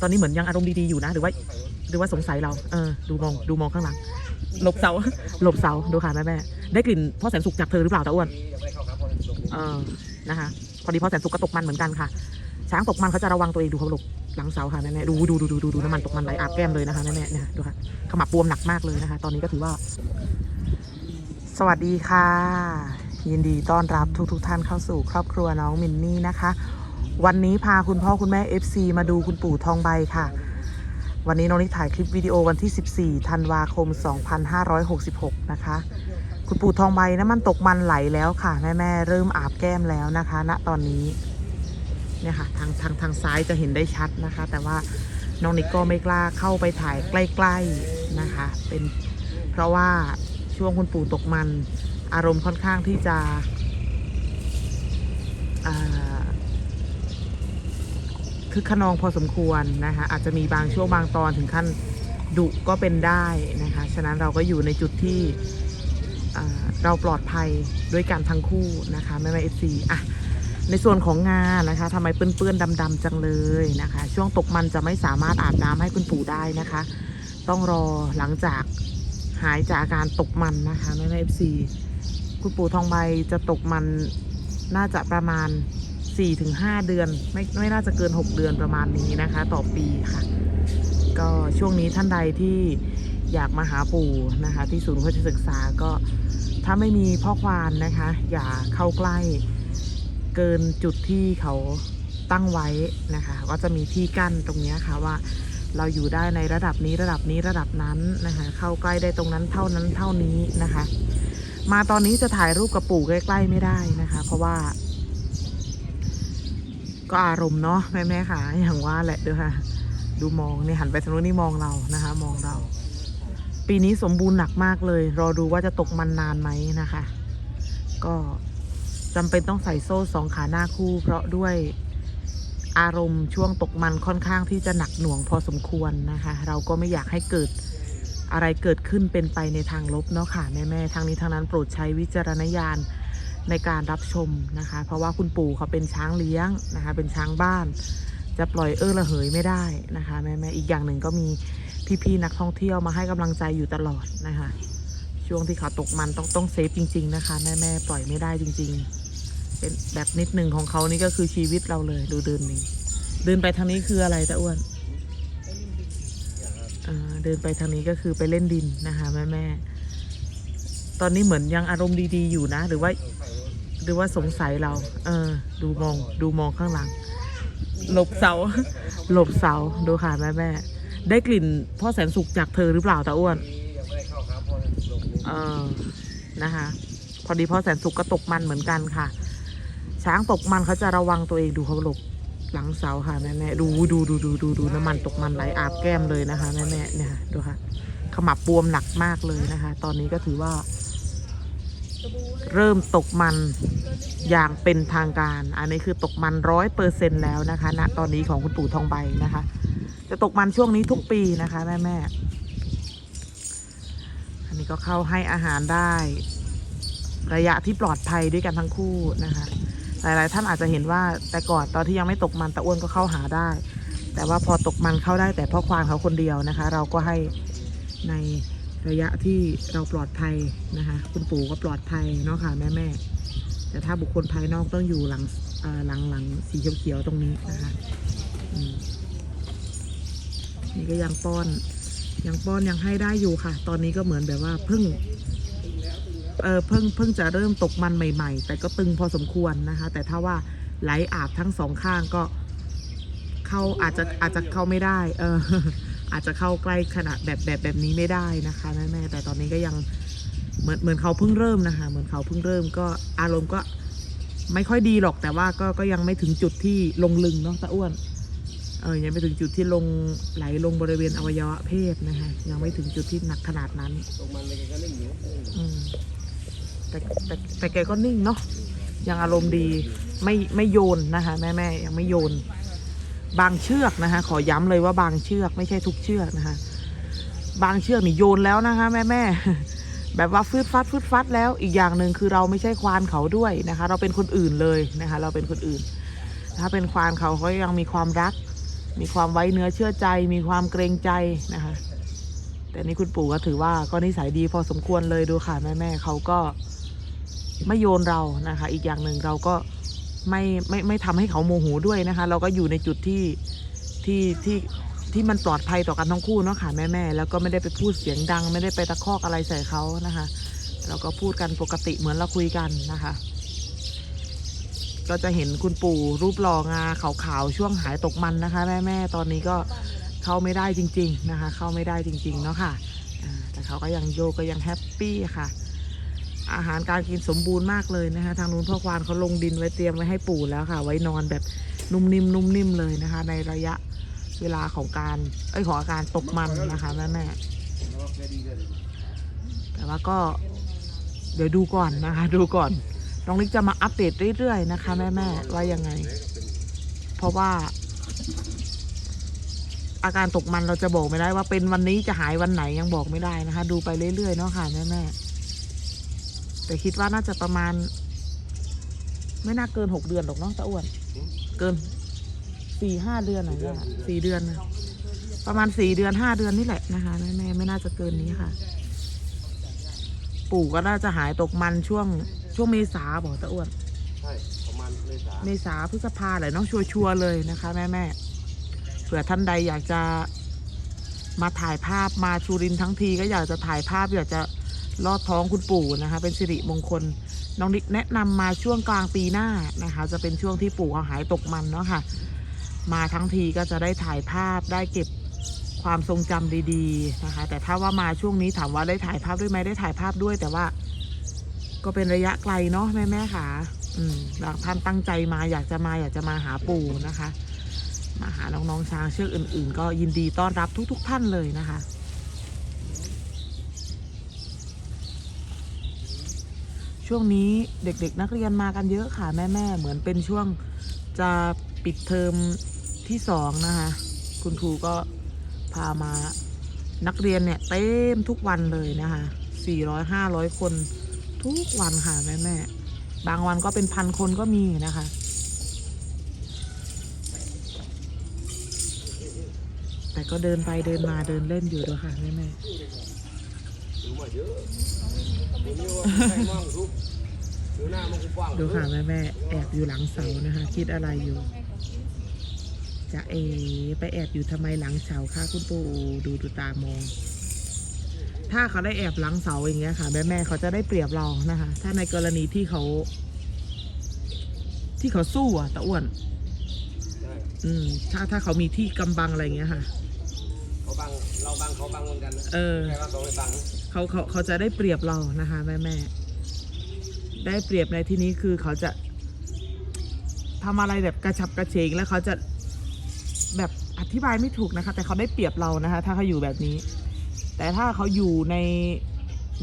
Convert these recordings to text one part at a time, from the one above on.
ตอนนี้เหมือนยังอารมณ์ดีๆอยู่นะ หรือว่า หรือว่าสงสัยเรา เออ ดูมอง ดูมองข้างหลัง หลบเสา หลบเสา ดูค่ะแม่แม่ ได้กลิ่นพ่อแสนสุกจากเธอหรือเปล่าตาอ้วน เออ นะคะ พอดีพ่อแสนสุกก็ตกมันเหมือนกันค่ะ ช้างตกมันเขาจะระวังตัวเองดูเขาหลบหลังเสาค่ะแม่แม่ๆดูดูดูดูดูดูน้ำมันตกมันไหลอาบแก้มเลยนะคะแม่แม่ๆเนี่ยดูค่ะ ขมับบวมหนักมากเลยนะคะ ตอนนี้ก็ถือว่า สวัสดีค่ะ ยินดีต้อนรับทุกทุกๆท่านเข้าสู่ครอบครัวน้องมินนี่นะคะ วันนี้พาคุณพ่อคุณแม่ FC มาดูคุณปู่ทองใบค่ะ วันนี้น้องนิกถ่ายคลิปวิดีโอวันที่ 14 ธันวาคม 2566 นะคะ คุณปู่ทองใบน้ำมันตกมันไหลแล้วค่ะ แม่แม่ๆเริ่มอาบแก้มแล้วนะคะณตอนนี้เนี่ยค่ะทางทางทางซ้ายจะเห็นได้ชัดนะคะ แต่ว่าน้องนิกก็ไม่กล้าเข้าไปถ่ายใกล้ๆนะคะ เป็นเพราะว่าช่วงคุณปู่ตกมันอารมณ์ค่อนข้างที่จะอ่า คือขนองพอสมควรนะคะอาจจะมีบางช่วงบางตอนถึงขั้นดุก็เป็นได้นะคะ ฉะนั้นเราก็อยู่ในจุดที่เราปลอดภัยด้วยกันทั้งคู่นะคะแม่แม่เอฟซีอะในส่วนของงานนะคะทำไมเปื้อนๆดำๆจังเลยนะคะ ช่วงตกมันจะไม่สามารถอาบน้ำให้คุณปู่ได้นะคะ ต้องรอหลังจากหายจากอาการตกมันนะคะแม่แม่เอฟซีคุณปู่ทองใบจะตกมันน่าจะประมาณ 4-5เดือน ไม่ไม่น่าจะเกิน 6 เดือนประมาณนี้นะคะ ต่อปีค่ะ ก็ช่วงนี้ท่านใดที่อยากมาหาปู่นะคะ ที่ศูนย์โฆษศึกษาก็ถ้าไม่มีพ่อควานนะคะ อย่าเข้าใกล้เกินจุดที่เขาตั้งไว้นะคะ ก็จะมีที่กั้นตรงนี้ค่ะว่าเราอยู่ได้ในระดับนี้ระดับนี้ระดับนั้นนะคะ เข้าใกล้ได้ตรงนั้นเท่านั้นเท่านี้นะคะ มาตอนนี้จะถ่ายรูปกับปู่ใกล้ ๆ ไม่ได้นะคะ เพราะว่า ก็อารมณ์เนาะแม่แม่ค่ะอย่างว่าแหละเด้อค่ะ ดูมองเนี่ยหันไปทางนู้นนี่มองเรานะคะ มองเรา ปีนี้สมบูรณ์หนักมากเลย รอดูว่าจะตกมันนานไหมนะคะ ก็จำเป็นต้องใส่โซ่สองขาหน้าคู่ เพราะด้วยอารมณ์ช่วงตกมันค่อนข้างที่จะหนักหน่วงพอสมควรนะคะ เราก็ไม่อยากให้เกิดอะไรเกิดขึ้นเป็นไปในทางลบเนาะค่ะแม่แม่ทางนี้ทางนั้นโปรดใช้วิจารณญาณ ในการรับชมนะคะ เพราะว่าคุณปู่เขาเป็นช้างเลี้ยงนะคะ เป็นช้างบ้าน จะปล่อยเออระเหยไม่ได้นะคะแม่แม่อีกอย่างหนึ่งก็มีพี่ๆนักท่องเที่ยวมาให้กำลังใจอยู่ตลอดนะคะ ช่วงที่เขาตกมันต้องต้องเซฟจริง ๆ นะคะ แม่แม่ปล่อยไม่ได้จริง ๆ เป็นแบบนิดหนึ่งของเขานี่ก็คือชีวิตเราเลยดูเดินนี้เดินไปทางนี้คืออะไรตาอ้วนเดินไปทางนี้ก็คือไปเล่นดินนะคะแม่แม่ตอนนี้เหมือนยังอารมณ์ดีๆอยู่นะ หรือว่า หรือว่าสงสัยเรา เออ ดูมองดูมองข้างหลัง หลบเสา หลบเสาดูค่ะแม่แม่ได้กลิ่นพ่อแสนสุกจากเธอหรือเปล่าตาอ้วนเออนะคะ พอดีพ่อแสนสุกก็ตกมันเหมือนกันค่ะ ช้างตกมันเขาจะระวังตัวเองดูเขาหลบหลังเสาค่ะแม่แม่ดูดูดูดูดูดูน้ำมันตกมันไหลอาบแก้มเลยนะคะแม่แม่เนี่ยดูค่ะขมับบวมหนักมากเลยนะคะ ตอนนี้ก็ถือว่า เริ่มตกมันอย่างเป็นทางการ อันนี้คือตกมันร้อยเปอร์เซ็นแล้วนะคะณตอนนี้ของคุณปู่ทองใบนะคะ จะตกมันช่วงนี้ทุกปีนะคะแม่แม่อันนี้ก็เข้าให้อาหารได้ ระยะที่ปลอดภัยด้วยกันทั้งคู่นะคะ หลายๆท่านอาจจะเห็นว่าแต่ก่อนตอนที่ยังไม่ตกมันตะอ้วนก็เข้าหาได้ แต่ว่าพอตกมันเข้าได้แต่พ่อควานเขาคนเดียวนะคะ เราก็ให้ใน ระยะที่เราปลอดภัยนะคะ คุณปู่ก็ปลอดภัยเนาะค่ะแม่แม่แต่ถ้าบุคคลภายนอกต้องอยู่หลังหลังหลังสีเขียวๆตรงนี้นะคะนี่ก็ยังป้อนยังป้อนยังให้ได้อยู่ค่ะ ตอนนี้ก็เหมือนแบบว่าเพิ่งเออเพิ่งเพิ่งจะเริ่มตกมันใหม่ ๆ แต่ก็ตึงพอสมควรนะคะ แต่ถ้าว่าไหลอาบทั้งสองข้างก็ เข้าอาจจะอาจจะเข้าไม่ได้ เออ อาจจะเข้าใกล้ขนาดแบบแบบแบบนี้ไม่ได้นะคะแม่แม่ๆแต่ตอนนี้ก็ยังเหมือนเหมือนเขาเพิ่งเริ่มนะคะ เหมือนเขาเพิ่งเริ่มก็อารมณ์ก็ไม่ค่อยดีหรอกแต่ว่าก็ก็ยังไม่ถึงจุดที่ลงลึงเนาะตาอ้วนเออยังไม่ถึงจุดที่ลงไหลลงบริเวณอวัยวะเพศนะคะยังไม่ถึงจุดที่หนักขนาดนั้นอืมแต่แต่แต่แกก็นิ่งเนาะยังอารมณ์ดีไม่ไม่โยนนะคะแม่แม่ยังไม่โยน บางเชือกนะคะ ขอย้ำเลยว่าบางเชือกไม่ใช่ทุกเชือกนะคะ บางเชือกนี่โยนแล้วนะคะแม่แม่แบบว่าฟืดฟัดฟืดฟัดแล้วอีกอย่างหนึ่งคือเราไม่ใช่ควานเขาด้วยนะคะ เราเป็นคนอื่นเลยนะคะ เราเป็นคนอื่น ถ้าเป็นควานเขาเขายังมีความรัก มีความไว้เนื้อเชื่อใจ มีความเกรงใจนะคะ แต่นี่คุณปู่ก็ถือว่าก็นิสัยดีพอสมควรเลยดูค่ะแม่แม่เขาก็ไม่โยนเรานะคะ อีกอย่างหนึ่งเราก็ ไม่ไม่ไม่ทำให้เขาโมโหด้วยนะคะ เราก็อยู่ในจุดที่ที่ที่ที่มันปลอดภัยต่อกันทั้งคู่เนาะค่ะแม่แม่แล้วก็ไม่ได้ไปพูดเสียงดัง ไม่ได้ไปตะคอกอะไรใส่เขานะคะ เราก็พูดกันปกติเหมือนเราคุยกันนะคะ ก็จะเห็นคุณปู่รูปหล่องาขาวๆช่วงหายตกมันนะคะ แม่แม่ตอนนี้ก็เข้าไม่ได้จริง ๆนะคะ เข้าไม่ได้จริง ๆ เนาะค่ะอ่าแต่เขาก็ยังโยก็ยังแฮปปี้ค่ะ อาหารการกินสมบูรณ์มากเลยนะคะ ทางนู้นพ่อควานเขาลงดินไว้เตรียมไว้ให้ปู่แล้วค่ะ ไว้นอนแบบนุ่มนิ่มนุ่มนิ่มเลยนะคะ ในระยะเวลาของการเอ้ยของอาการตกมันนะคะแม่แม่ๆแต่ว่าก็เดี๋ยวดูก่อนนะคะ ดูก่อน น้องลิกจะมาอัปเดตเรื่อยๆนะคะแม่ๆว่ายังไง เพราะว่า อาการตกมันเราจะบอกไม่ได้ว่าเป็นวันนี้จะหายวันไหนยังบอกไม่ได้นะคะ ดูไปเรื่อยๆเนาะค่ะแม่ๆ แต่คิดว่าน่าจะประมาณ ไม่น่าเกินหกเดือนหรอกเนาะตาอ้วน เกินสี่ห้าเดือนหน่อยเนี่ยสี่เดือนนะประมาณสี่เดือนห้าเดือนนี่แหละนะคะแม่ๆไม่น่าจะเกินนี้ค่ะ ปู่ก็น่าจะหายตกมันช่วง ช่วงเมษาบอกตาอ้วน ใช่ประมาณเมษาเมษาพฤษภาแหละเนาะชัวร์ๆเลยนะคะ แม่แม่ๆเผื่อท่านใดอยากจะมาถ่ายภาพมาชูรินทร์ทั้งทีก็อยากจะถ่ายภาพอยากจะ ลอดท้องคุณปู่นะคะ เป็นสิริมงคล น้องนิกแนะนำมาช่วงกลางปีหน้านะคะ จะเป็นช่วงที่ปู่เขาหายตกมันเนาะค่ะ มาทั้งทีก็จะได้ถ่ายภาพได้เก็บความทรงจำดีๆนะคะ แต่ถ้าว่ามาช่วงนี้ถามว่าได้ถ่ายภาพด้วยไหมได้ถ่ายภาพด้วย แต่ว่า ก็เป็นระยะไกลเนาะแม่แม่ค่ะอืมบางท่านตั้งใจมาอยากจะมาอยากจะมาหาปู่นะคะ มาหาน้องๆช้างเชือกอื่น ๆ ก็ยินดีต้อนรับทุก ๆ ท่านเลยนะคะ ช่วงนี้เด็กๆ นักเรียนมากันเยอะค่ะแม่ๆเหมือนเป็นช่วงจะปิดเทอมที่สองนะคะ คุณครูก็พามานักเรียนเนี่ยเต็มทุกวันเลยนะคะสี่ร้อยห้าร้อยคนทุกวันค่ะแม่ๆบางวันก็เป็นพันคนก็มีนะคะ แต่ก็เดินไปเดินมาเดินเล่นอยู่ด้วยค่ะแม่ดูมาเยอะ ดูนี่ว่าใครมองทุกดูหน้ามันกว้างๆดูค่ะแม่แม่ๆแอบอยู่หลังเสานะคะ คิดอะไรอยู่ จะเอไปแอบอยู่ทำไมหลังเสาคะคุณปู่ดูดูตามอง ถ้าเขาได้แอบหลังเสาอย่างเงี้ยค่ะแม่แม่ๆเขาจะได้เปรียบเรานะคะ ถ้าในกรณีที่เขา ที่เขาสู้อะตะอ้วนใช่อืมถ้าถ้าเขามีที่กำบังอะไรอย่างเงี้ยค่ะ เขาบังเราบังเขาบังเหมือนกันนะเออแค่ว่าเขาไม่บัง เขาเขาเขาจะได้เปรียบเรานะคะแม่แม่ได้เปรียบในที่นี้คือเขาจะทำอะไรแบบกระฉับกระเฉงแล้วเขาจะแบบอธิบายไม่ถูกนะคะ แต่เขาได้เปรียบเรานะคะ ถ้าเขาอยู่แบบนี้ แต่ถ้าเขาอยู่ใน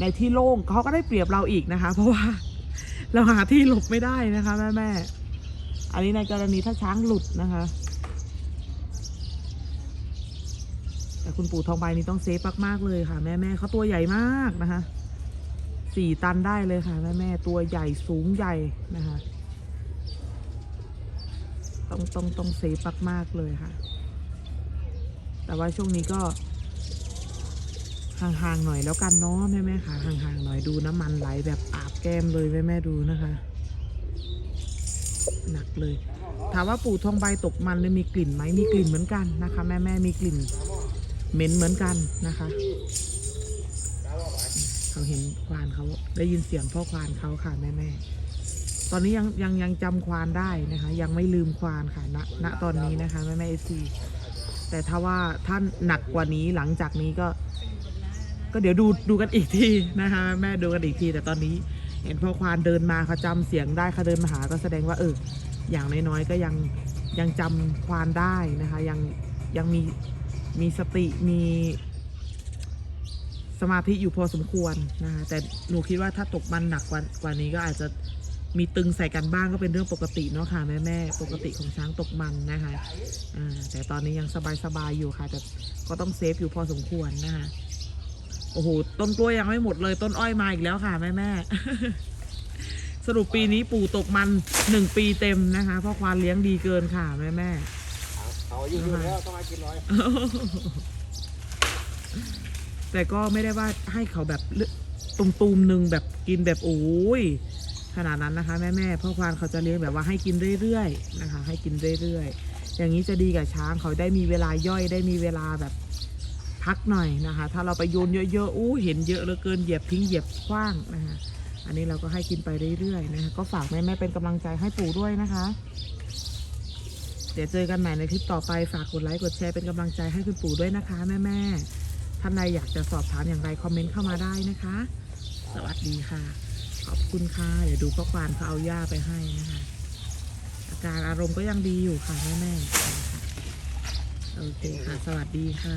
ในที่โล่งเขาก็ได้เปรียบเราอีกนะคะ เพราะว่าเราหาที่หลบไม่ได้นะคะแม่แม่อันนี้ในกรณีถ้าช้างหลุดนะคะ แต่ คุณปู่ทองใบนี่ต้องเซฟมากๆเลยค่ะ แม่แม่เขาตัวใหญ่มากนะคะสี่ตันได้เลยค่ะแม่แม่ตัวใหญ่สูงใหญ่นะคะ ต้องต้องต้องเซฟมากๆเลยค่ะ แต่ว่าช่วงนี้ก็ห่างๆหน่อยแล้วกันเนาะแม่แม่ค่ะห่างๆหน่อยดูน้ำมันไหลแบบอาบแก้มเลยแม่แม่ดูนะคะ หนักเลย ถามว่าปู่ทองใบตกมันเลยมีกลิ่นไหมมีกลิ่นเหมือนกันนะคะ แม่แม่มีกลิ่น เหม็นเหมือนกันนะคะ เขาเห็นควานเขาได้ยินเสียงพ่อควานเขาค่ะแม่แม่ตอนนี้ยังยังยังจำควานได้นะคะ ยังไม่ลืมควานค่ะณณตอนนี้นะคะแม่แม่เอซีแต่ถ้าว่าท่านหนักกว่านี้หลังจากนี้ก็ ก็เดี๋ยวดูดูกันอีกทีนะคะ แม่ดูกันอีกที แต่ตอนนี้เห็นพ่อควานเดินมาเขาจำเสียงได้เขาเดินมาหาก็แสดงว่าเอออย่างน้อยๆก็ยังยังจำควานได้นะคะ ยังยังมี มีสติมีสมาธิอยู่พอสมควรนะคะแต่หนูคิดว่าถ้าตกมันหนักกว่ากว่านี้ก็อาจจะมีตึงใส่กันบ้างก็เป็นเรื่องปกติเนาะค่ะแม่แม่ปกติของช้างตกมันนะคะอ่าแต่ตอนนี้ยังสบายๆอยู่ค่ะ แต่ก็ต้องเซฟอยู่พอสมควรนะคะโอ้โหต้นกล้วยยังไม่หมดเลยต้นอ้อยมาอีกแล้วค่ะแม่แม่สรุปปีนี้ปู่ตกมันหนึ่งปีเต็มนะคะ เพราะควานเลี้ยงดีเกินค่ะแม่แม่ เอาเขาอยุเยอะแล้วต้องให้กินน้อย แต่ก็ไม่ได้ว่าให้เขาแบบตุมตูมๆหนึ่งแบบกินแบบโอ้ยขนาดนั้นนะคะ แม่แม่ๆพ่อควานเขาจะเลี้ยงแบบว่าให้กินเรื่อยๆนะคะ ให้กินเรื่อยๆ อย่างนี้จะดีกับช้างเขาได้มีเวลาย่อยได้มีเวลาแบบพักหน่อยนะคะ ถ้าเราไปโยนเยอะๆอู้เห็นเยอะเหลือเกินเหยียบทิ้งเหยียบคว้างนะคะอันนี้เราก็ให้กินไปเรื่อยๆนะคะก็ฝากแม่แม่ๆเป็นกำลังใจให้ปู่ด้วยนะคะ เดี๋ยวเจอกันใหม่ในคลิปต่อไปฝากกดไลค์กดแชร์เป็นกำลังใจให้คุณปู่ด้วยนะคะแม่แม่ๆท่านใดอยากจะสอบถามอย่างไรคอมเมนต์เข้ามาได้นะคะ สวัสดีค่ะ ขอบคุณค่ะเดี๋ยวดูพ่อควานเขาเอาหญ้าไปให้นะคะอาการอารมณ์ก็ยังดีอยู่ค่ะแม่แม่ๆโอเคค่ะ สวัสดีค่ะ